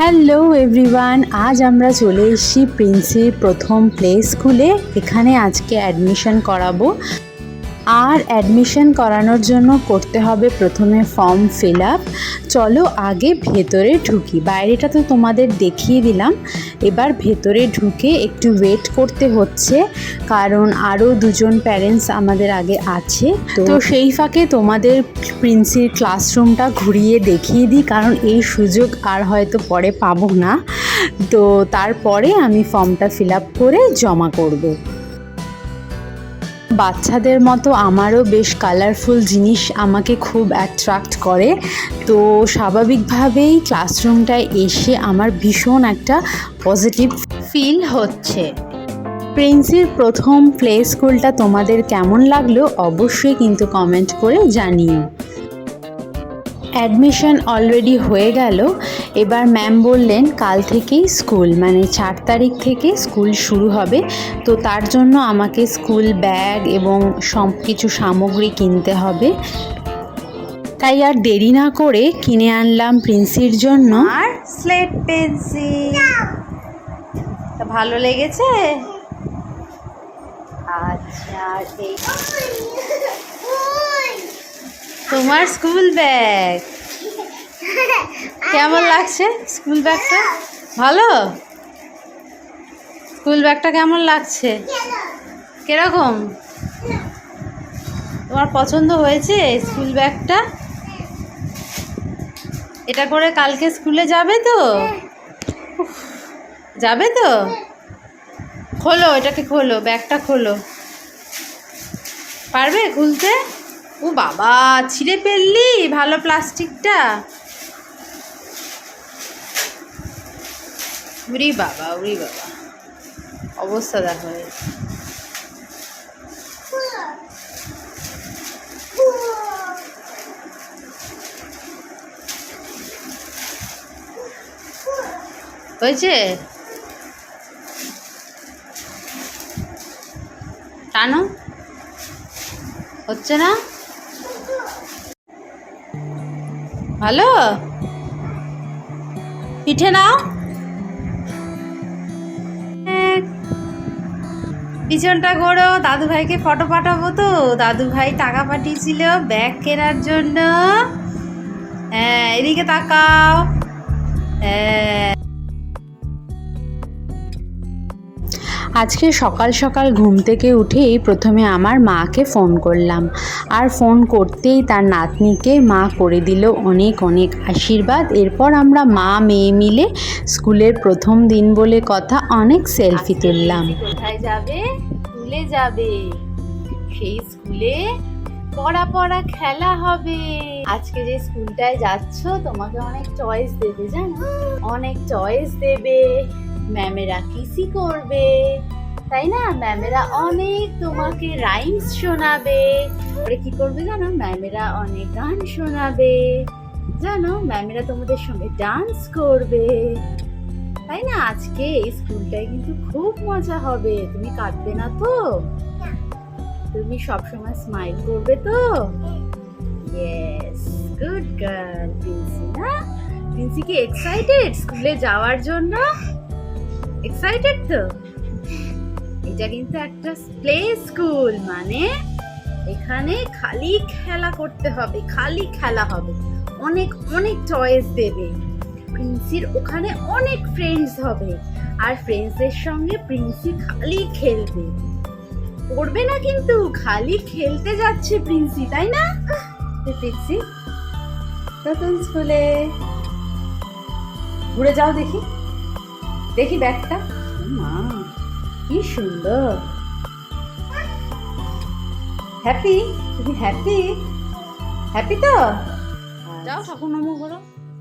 Hello everyone আজ আমরা চলে এসেছি প্রিন্সির প্রথম প্লে স্কুলে এখানে আজকে অ্যাডমিশন করাবো। আর অ্যাডমিশন করানোর জন্য করতে হবে প্রথমে ফর্ম ফিল আপ চলো আগে ভেতরে ঢুকি। বাইরেটা তো তোমাদের দেখিয়ে দিলাম। এবার ভেতরে ঢুকে একটু ওয়েট করতে হচ্ছে। কারণ আরও দুজন প্যারেন্টস আমাদের আগে আছে। তো সেই ফাঁকে তোমাদের প্রিন্সির ক্লাসরুমটা ঘুরিয়ে দেখিয়ে দিই। কারণ এই সুযোগ আর হয়তো পরে পাবো না। তো তারপরে আমি ফর্মটা ফিল আপ করে জমা করব। বাচ্চাদের মতো আমারও বেশ কালারফুল জিনিস আমাকে খুব অ্যাট্রাক্ট করে। তো স্বাভাবিকভাবেই ক্লাসরুমটায় এসে আমার ভীষণ একটা পজিটিভ ফিল হচ্ছে। প্রিন্সির প্রথম প্লে স্কুলটা তোমাদের কেমন লাগল অবশ্যই কিন্তু কমেন্ট করে জানিও। অ্যাডমিশন অলরেডি হয়ে গেল। এবার ম্যাম বললেন, কাল থেকেই স্কুল মানে চার তারিখ থেকে স্কুল শুরু হবে। তো তার জন্য আমাকে স্কুল ব্যাগ এবং সব কিছু সামগ্রী কিনতে হবে। তাই আর দেরি না করে কিনে আনলাম প্রিন্সির জন্য। আর স্লেট পেন্সিল। তা ভালো লেগেছে? আচ্ছা তোমার স্কুল ব্যাগ? কেমন লাগছে স্কুল ব্যাগটা? ভালো? স্কুল ব্যাগটা কেমন লাগছে? কীরকম? তোমার পছন্দ হয়েছে স্কুল ব্যাগটা? এটা করে কালকে স্কুলে যাবে তো? যাবে তো? খোলো, এটাকে খোলো, ব্যাগটা খোলো। পারবে খুলতে? ও বাবা, ছিঁড়ে ফেললি ভালো প্লাস্টিকটা। উরি বাবা উরি বাবা। অবস্থা দেখো। হয়েছে? টানো। হচ্ছে না? ভালো? পিঠে নাও। পিছনটা ঘোরো দাদু ভাইকে ফটো পাঠাবো তো। দাদু ভাই টাকা পাঠিয়েছিল ব্যাগ কেনার জন্য। হ্যাঁ এদিকে তাকাও। আজকে সকাল সকাল ঘুম থেকে উঠেই প্রথমে আমার মাকে ফোন করলাম। আর ফোন করতেই তার নাতনিকে মা করে দিল অনেক অনেক আশীর্বাদ। এরপর আমরা মা মেয়ে মিলে স্কুলের প্রথম দিন বলে কথা অনেক সেলফি তুললাম। কোথায় যাবে? স্কুলে যাবে। সেই স্কুলে পড়া পড়া খেলা হবে। আজকে যে স্কুলটায় যাচ্ছ তোমাকে অনেক চয়েস দেবে জানো? অনেক চয়েস দেবে। ম্যামেরা কিসি করবে? তাই না? ম্যামেরা অনেক তোমাকে রাইমস শোনাবে। পরে কি করবে জানো? ম্যামেরা অনেক গান শোনাবে। জানো? ম্যামেরা তোমাদের সঙ্গে ডান্স করবে। তাই না? আজকে এই স্কুলটায় কিন্তু খুব মজা হবে। তুমি কাঁদবে না তো? তুমি সবসময় স্মাইল করবে তো? ইয়েস গুড গার্ল প্রিন্সি না? প্রিন্সি কি এক্সাইটেড স্কুলে যাওয়ার জন্য? এক্সাইটেড তো? এটা কিন্তু একটা প্লে স্কুল মানে এখানে খালি খেলা করতে হবে, খালি খেলা হবে। অনেক অনেক চয়েস দেবে। প্রিন্সির ওখানে অনেক ফ্রেন্ডস হবে। আর ফ্রেন্ডসদের সঙ্গে প্রিন্সি খালি খেলবে। পড়বে না কিন্তু, খালি খেলতে যাচ্ছে প্রিন্সি তাই না? প্রিন্সি নতুন স্কুলে ঘুরে যাও দেখি। দেখি ব্যাগটা। মা কি সুন্দর। হ্যাপি তুমি হ্যাপি হ্যাপি তো? যাও ঠাকুর নম করো।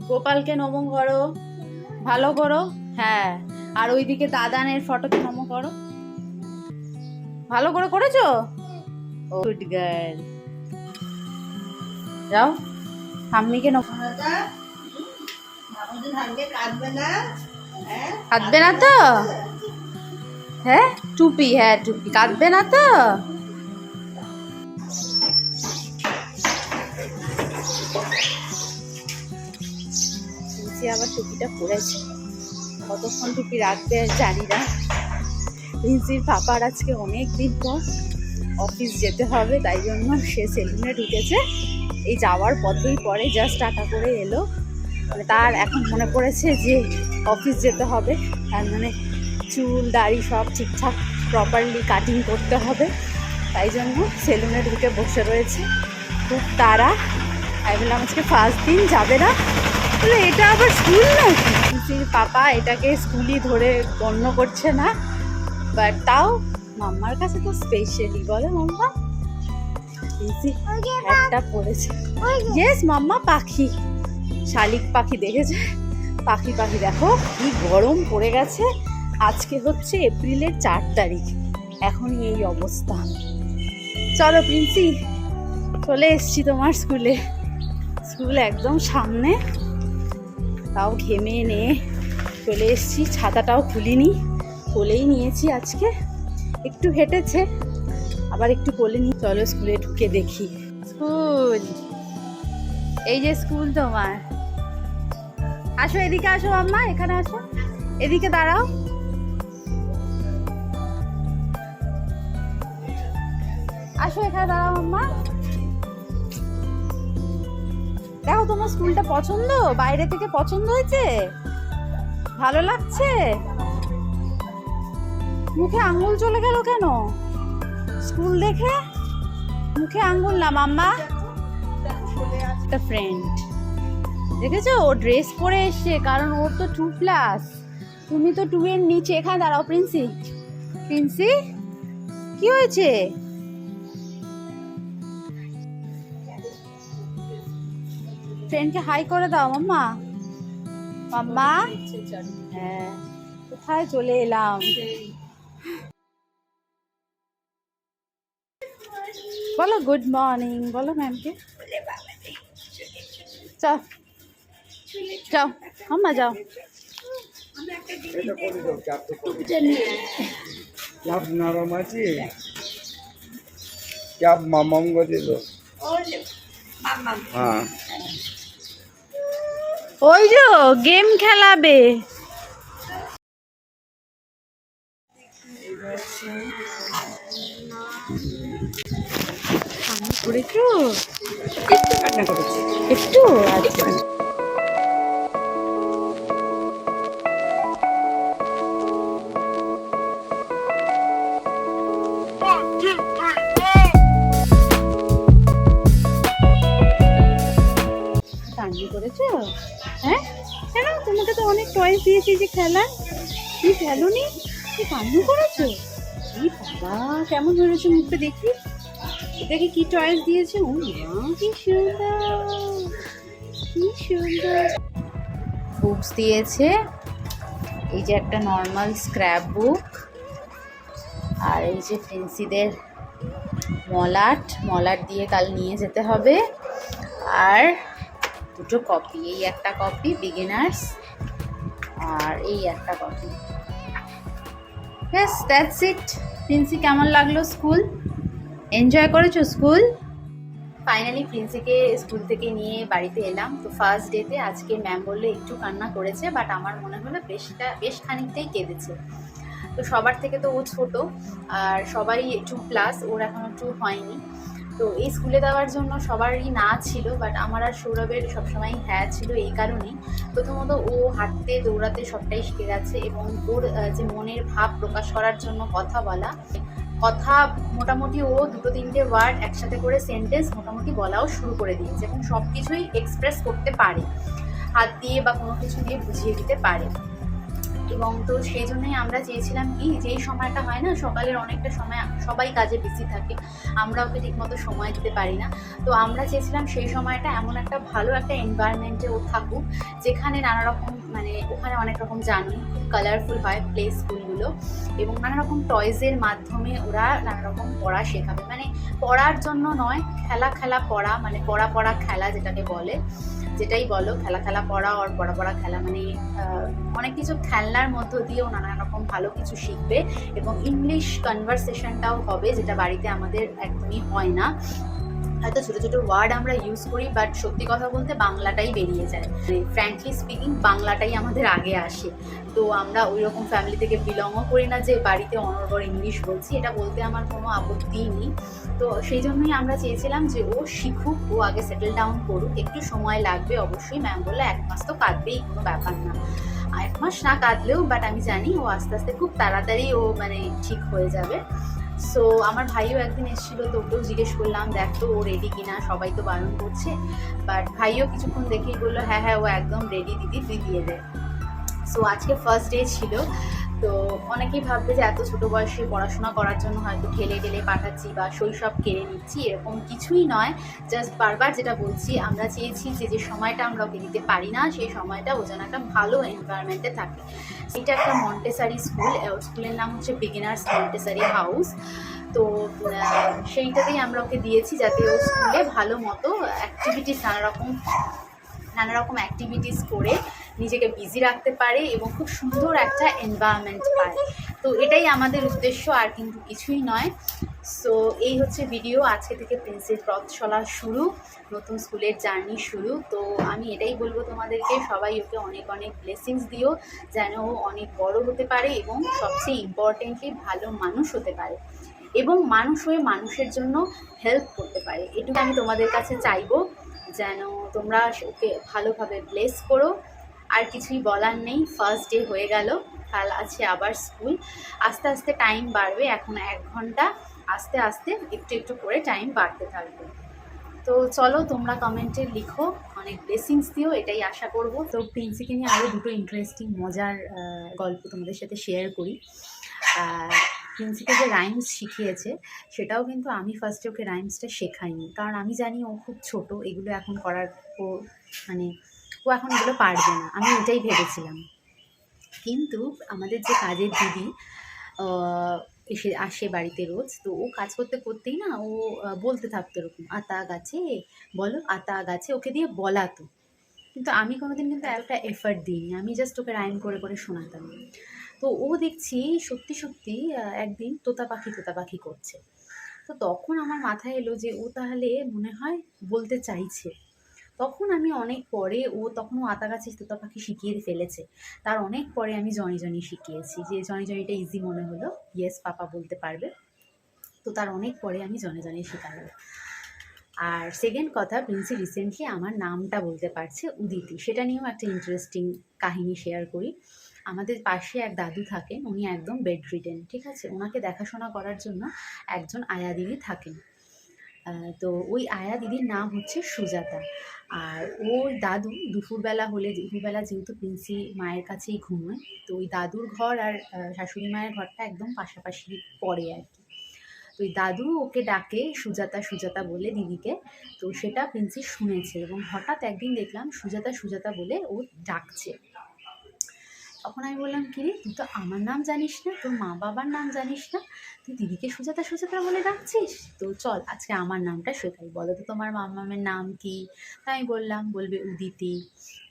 গোপালকে নম করো। ভালো করো। হ্যাঁ আর ওইদিকে দাদানের ফটোকে নম করো। ভালো করে করেছ? গুড গার্ল যাও। ঠাম্মিকে নম। কাঁদবে না। তো? হ্যাঁ? টুপি হ্যাঁ টুপি। কাঁদবে না তো? আবার টুপিটা পরেছে। কতক্ষণ টুপি রাখবে জানি না। প্রিন্সির পাপার আজকে অনেক দিন পর অফিস যেতে হবে, তাই জন্য সে সেলুনে ঢুকেছে। এই যাওয়ার পথেই পরে জাস্ট টাটা করে এলো। তার এখন মনে পড়েছে যে অফিস যেতে হবে। তার মানে চুল দাড়ি সব ঠিকঠাক প্রপারলি কাটিং করতে হবে। তাই জন্য সেলুনে ঢুকে বসে রয়েছে। খুব তারা আমি বললাম আজকে ফার্স্ট দিন যাবে না? বলে এটা আবার স্কুল না পিসির পাপা এটাকে স্কুলই ধরে গণ্য করছে না। বাট তাও মাম্মার কাছে তো স্পেশালি বলে মাম্মা। পিসি একটা পড়েছে। ইয়েস মাম্মা পাখি। শালিক পাখি দেখেছে? পাখি পাখি, দেখো কি গরম পড়ে গেছে। আজকে হচ্ছে এপ্রিলের চার তারিখ। এখনই এই অবস্থা। চলো প্রিন্সি, চলে এসছি তোমার স্কুলে। স্কুল একদম সামনে। তাও ঘেমে নিয়ে চলে এসছি, ছাতাটাও খুলিনি। কোলেই নিয়েছি আজকে। একটু হেঁটেছে, আবার একটু কোলে নি চলো স্কুলে ঢুকে দেখি। স্কুল? এই যে স্কুল তোমার। আসো, এদিকে আসো আম্মা এখানে আসো। এদিকে দাঁড়াও। আসো, এখানে দাঁড়াও আম্মা দেখো, তোমার স্কুলটা পছন্দ? বাইরে থেকে পছন্দ হয়েছে? ভালো লাগছে? মুখে আঙ্গুল চলে গেল কেন? স্কুল দেখে? মুখে আঙ্গুল না, মাম্মা। একটা ফ্রেন্ড দেখেছ? ও ড্রেস পরে এসছে কারণ ওর তো টু প্লাস তুমি তো টু এর নিচে এখানে দাঁড়াও প্রিন্সি প্রিন্সি কি হয়েছে? ফ্রেন্ডকে হাই করে দাও মাম্মা। মাম্মা? হ্যাঁ কোথায় চলে এলাম? বলো গুড মর্নিং বলো ম্যামকে যাও যাও আম্মা যাও। ক্যাব নরম আছে। ক্যাব মামাঙ্গ দিল। হ্যাঁ। ওই যে গেম খেলাবে। করেছ? একটু একটু করেছ? হ্যাঁ? কেন? তোমাকে তো অনেক টয়েস দিয়েছি যে খেলার কি খেলোনি? কি কান্না করেছ? এই বাবা, কেমন হয়েছে মুখটা দেখি। দেখি কি টয়েস দিয়েছে? ও মা, কি সুন্দর। কি সুন্দর। বুকস দিয়েছে। এই যে একটা নর্মাল স্ক্র্যাপ বুক আর এই যে ফেন্সিদের মলাট। মলাট দিয়ে কাল নিয়ে যেতে হবে। আর দুটো কপি এই একটা কপি বিগিনার্স আর এই একটা কপি ব্যাস দ্যাটস ইট প্রিন্সি কেমন লাগল স্কুল এনজয় করেছ স্কুল ফাইনালি প্রিন্সিকে স্কুল থেকে নিয়ে বাড়িতে এলাম। তো ফার্স্ট ডেতে আজকে ম্যাম বলল একটু কান্না করেছে বাট আমার মনে হলো বেশটা, বেশ খানিকটাই কেঁদেছে। তো সবার থেকে তো ও ছোট, আর সবাই টু প্লাস ওর এখনও টু হয়নি। তো এই স্কুলে দেওয়ার জন্য সবারই না ছিল বাট আমার আর সৌরভের সবসময় হ্যাঁ ছিল এই কারণেই। প্রথমত ও হাঁটতে, দৌড়াতে সবটাই শিখে গেছে এবং ওর যে মনের ভাব প্রকাশ করার জন্য কথা বলা। কথা মোটামুটি ও দুটো তিনটে ওয়ার্ড একসাথে করে সেন্টেন্স মোটামুটি বলাও শুরু করে দিয়েছে এবং সব কিছুই এক্সপ্রেস করতে পারে। হাত দিয়ে বা কোনো কিছু দিয়ে বুঝিয়ে দিতে পারে। এবং তো সেই জন্যই আমরা চেয়েছিলাম কি, যেই সময়টা হয় না, সকালের অনেকটা সময় সবাই কাজে বিজি থাকে, আমরা ওকে ঠিকমতো সময় দিতে পারি না। তো আমরা চেয়েছিলাম সেই সময়টা এমন একটা ভালো একটা এনভায়রনমেন্টে ও থাকুক, যেখানে নানা রকম মানে ওখানে অনেক রকম জানি খুব কালারফুল হয় প্লে স্কুলগুলো এবং নানা রকম টয়েসের মাধ্যমে ওরা নানা রকম পড়া শেখাবে। মানে পড়ার জন্য নয়, খেলা খেলা পড়া মানে পড়া পড়া খেলা যেটাকে বলে, যেটাই বলো, খেলা খেলা পড়া আর পড়া পড়া খেলা মানে অনেক কিছু খেলনার মধ্য দিয়েও নানা রকম ভালো কিছু শিখবে এবং ইংলিশ কনভারসেশনটাও হবে, যেটা বাড়িতে আমাদের একদমই হয় না। হয়তো ছোটো ছোটো ওয়ার্ড আমরা ইউজ করি বাট সত্যি কথা বলতে বাংলাটাই বেরিয়ে যায়। ফ্র্যাঙ্কলি স্পিকিং বাংলাটাই আমাদের আগে আসে। তো আমরা ওই রকম ফ্যামিলি থেকে বিলংও করি না যে বাড়িতে অনর্গর ইংলিশ বলছি, এটা বলতে আমার কোনো আপত্তি নেই। তো সেই জন্যই আমরা চেয়েছিলাম যে ও শিখুক, ও আগে সেটেল ডাউন করুক, একটু সময় লাগবে অবশ্যই। ম্যাম বলল, এক মাস তো কাটবেই, কোনো ব্যাপার না। এক মাস না কাটলেও বাট আমি জানি ও আস্তে আস্তে খুব তাড়াতাড়ি ও মানে ঠিক হয়ে যাবে। সো আমার ভাইও একদিন এসেছিল তো ওকেও জিজ্ঞেস করলাম, দেখ তো, ও রেডি কিনা? সবাই তো বারণ করছে। বাট ভাইও কিছুক্ষণ দেখেই বলল হ্যাঁ হ্যাঁ ও একদম রেডি দিদি, তুই দিয়ে দে। সো আজকে ফার্স্ট ডে ছিল। তো অনেকেই ভাববে যে এত ছোট বয়সে পড়াশোনা করার জন্য হয়তো ঠেলে ঠেলে পাঠাচ্ছি বা শৈশব কেড়ে নিচ্ছি, এরকম কিছুই নয়। জাস্ট বারবার যেটা বলছি, আমরা চেয়েছি যে যে সময়টা আমরা ওকে দিতে পারি না, সেই সময়টা ও যেন একটা ভালো এনভায়রনমেন্টে থাকে। এটা একটা মন্টেসারি স্কুল স্কুলের নাম হচ্ছে বিগিনার্স মন্টেসারি হাউস তো সেইটাতেই আমরা ওকে দিয়েছি যাতে ও স্কুলে ভালো মতো অ্যাক্টিভিটিস নানা রকম নানা রকম অ্যাক্টিভিটিস করে নিজেকে বিজি রাখতে পারে এবং খুব সুন্দর একটা এনভায়রনমেন্ট পায়। তো এটাই আমাদের উদ্দেশ্য, আর কিন্তু কিছুই নয়। সো এই হচ্ছে ভিডিও আজকে থেকে প্রিন্সের পথ চলা শুরু, নতুন স্কুলের জার্নি শুরু। তো আমি এটাই বলব তোমাদেরকে, সবাই ওকে অনেক অনেক ব্লেসিংস দিও, যেন ও অনেক বড় হতে পারে এবং সবচেয়ে ইম্পর্টেন্টলি ভালো মানুষ হতে পারে এবং মানুষ হয়ে মানুষের জন্য হেল্প করতে পারে। এটুকু আমি তোমাদের কাছে চাইব, যেন তোমরা ওকে ভালোভাবে ব্লেস করো। আর কিছুই বলার নেই ফার্স্ট ডে হয়ে গেল, কাল আছে আবার স্কুল আস্তে আস্তে টাইম বাড়বে, এখন এক ঘণ্টা, আস্তে আস্তে একটু একটু করে টাইম বাড়তে থাকবে। তো চলো তোমরা কমেন্টে লিখো, অনেক ব্লেসিংস দিও, এটাই আশা করব। তো প্রিন্সিকে নিয়ে আরও দুটো ইন্টারেস্টিং মজার গল্প তোমাদের সাথে শেয়ার করি। প্রিন্সিকে যে রাইমস শিখিয়েছে, সেটাও কিন্তু আমি ফার্স্টে ওকে রাইমসটা শেখাইনি। কারণ আমি জানি ও খুব ছোট, এগুলো এখন করার ও মানে ও এখন এগুলো পারবে না। আমি এটাই ভেবেছিলাম। কিন্তু আমাদের যে কাজের দিদি এসে আসে বাড়িতে রোজ, তো ও কাজ করতে করতেই না ও বলতে থাকতো এরকম, আতা গাছে, বলো আতা গাছে, ওকে দিয়ে বলাতো কিন্তু আমি কোনোদিন কিন্তু একটা এফার্ট দিইনি, আমি জাস্ট ওকে রাইম করে করে শোনাতাম। তো ও দেখছি সত্যি সত্যি একদিন তোতা পাখি তোতা পাখি করছে। তো তখন আমার মাথায় এলো যে ও তাহলে মনে হয় বলতে চাইছে। তখন আমি অনেক পরে ও তখন আতা গাছে তোতা পাখি শিখিয়ে ফেলেছে। তার অনেক পরে আমি জনি জনি শিখিয়েছি যে জনি জনিটা ইজি মনে হলো ইয়েস পাপা বলতে পারবে। তো তার অনেক পরে আমি জনে জনে শেখাবো আর সেকেন্ড কথা, প্রিন্সি রিসেন্টলি আমার নামটা বলতে পারছে উদিতি। সেটা নিয়েও একটা ইন্টারেস্টিং কাহিনী শেয়ার করি। আমাদের পাশে এক দাদু থাকেন, উনি একদম বেড রিডেন ঠিক আছে? ওনাকে দেখাশোনা করার জন্য একজন আয়া দিদি থাকেন। তো ওই আয়া দিদির নাম হচ্ছে সুজাতা। আর ওর দাদু দুপুরবেলা হলে, দুপুরবেলা যেহেতু প্রিন্সি মায়ের কাছেই ঘুমোয়, তো ওই দাদুর ঘর আর শাশুড়ি মায়ের ঘরটা একদম পাশাপাশি পড়ে আর কি। তো ওই দাদু ওকে ডাকে সুজাতা সুজাতা বলে দিদিকে, তো সেটা প্রিন্সি শুনেছে এবং হঠাৎ একদিন দেখলাম সুজাতা সুজাতা বলে ও ডাকছে। তখন আমি বললাম কি রে তুই তো আমার নাম জানিস না, তোর মা বাবার নাম জানিস না, তুই দিদিকে সুজাতা সুজাতা বলে ডাকছিস? তো চল, আজকে আমার নামটা শেখাই, বলো তো তোমার মামামের নাম কি? তাই বললাম, বলবে উদিতি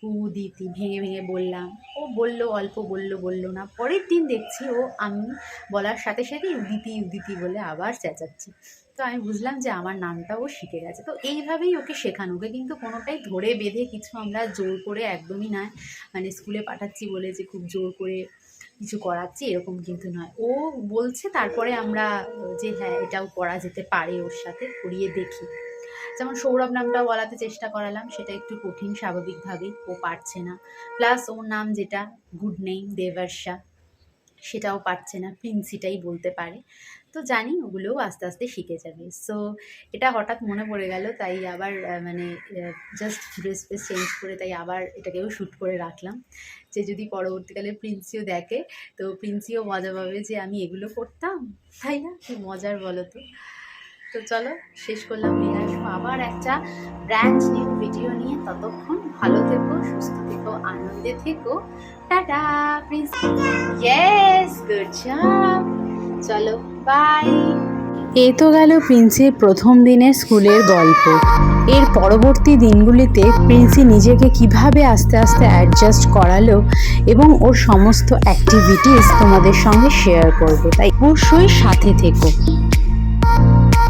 উদিতি, ভেঙে ভেঙে বললাম। ও বলল, অল্প বলল বলল না, পরের দিন দেখছি ও আমি বলার সাথে সাথে উদিতি উদিতি বলে আবার চেঁচাচ্ছে। তো আমি বুঝলাম যে আমার নামটা ও শিখে গেছে। তো এইভাবেই ওকে শেখানো। ওকে কিন্তু কোনোটাই ধরে বেঁধে কিছু আমরা জোর করে একদমই নয়। মানে স্কুলে পাঠাচ্ছি বলে যে খুব জোর করে কিছু করাচ্ছি এরকম কিন্তু নয়। ও বলছে তারপরে আমরা যে হ্যাঁ এটাও করা যেতে পারে ওর সাথে, করিয়ে দেখি। যেমন সৌরভ নামটাও বলাতে চেষ্টা করালাম, সেটা একটু কঠিন স্বাভাবিকভাবেই, ও পারছে না। প্লাস ওর নাম যেটা, গুড নেম দেবর্ষা, সেটাও পারছে না, প্রিন্সিটাই বলতে পারে। তো জানি ওগুলোও আস্তে আস্তে শিখে যাবে। সো এটা হঠাৎ মনে পড়ে গেল, তাই আবার মানে জাস্ট ড্রেস ফ্রেস চেঞ্জ করে তাই আবার এটাকেও শ্যুট করে রাখলাম। যে যদি পরবর্তীকালে প্রিন্সিও দেখে, তো প্রিন্সিও মজা পাবে যে আমি এগুলো করতাম। তাই না? কি মজার বলো তো। তো চলো, শেষ করলাম নিয়ে আসব আবার একটা ব্র্যান্ড নিউ ভিডিও নিয়ে ততক্ষণ ভালো থেকো, সুস্থ থেকো, আনন্দে থেকো। Tata Prince yes good job চলো বাই এ তো গেল প্রিন্সের প্রথম দিনের স্কুলের গল্প। এর পরবর্তী দিনগুলিতে প্রিন্সি নিজেকে কীভাবে আস্তে আস্তে অ্যাডজাস্ট করালো এবং ওর সমস্ত অ্যাক্টিভিটিস তোমাদের সঙ্গে শেয়ার করব, তাই অবশ্যই সাথে থেকো।